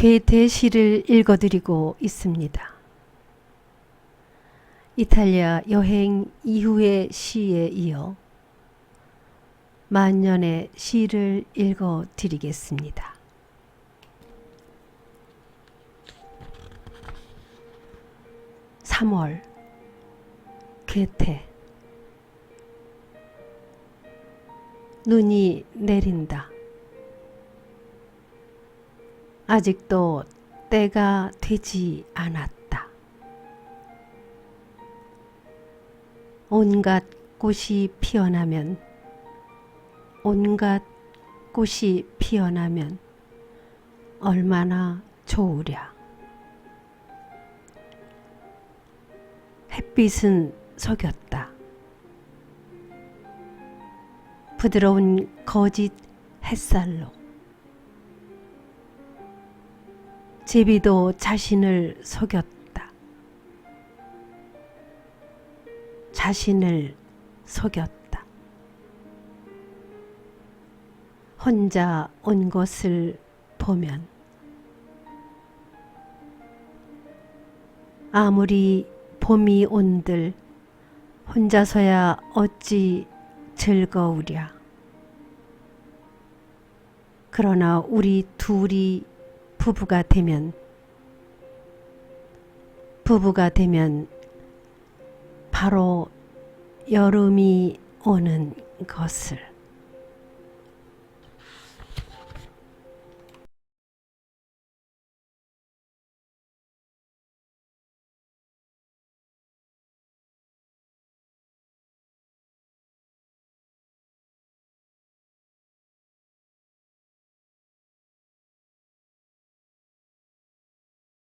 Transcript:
괴테의 시를 읽어드리고 있습니다. 이탈리아 여행 이후의 시에 이어 만년의 시를 읽어드리겠습니다. (3월) 괴테 눈이 내린다. 아직도 때가 되지 않았다. 온갖 꽃이 피어나면, 온갖 꽃이 피어나면 얼마나 좋으랴. 햇빛은 속였다. 부드러운 거짓 햇살로. 제비도 자신을 속였다. 자신을 속였다. 혼자 온 것을 보면 아무리 봄이 온들 혼자서야 어찌 즐거우랴. 그러나 우리 둘이 부부가 되면 부부가 되면 바로 여름이 오는 것을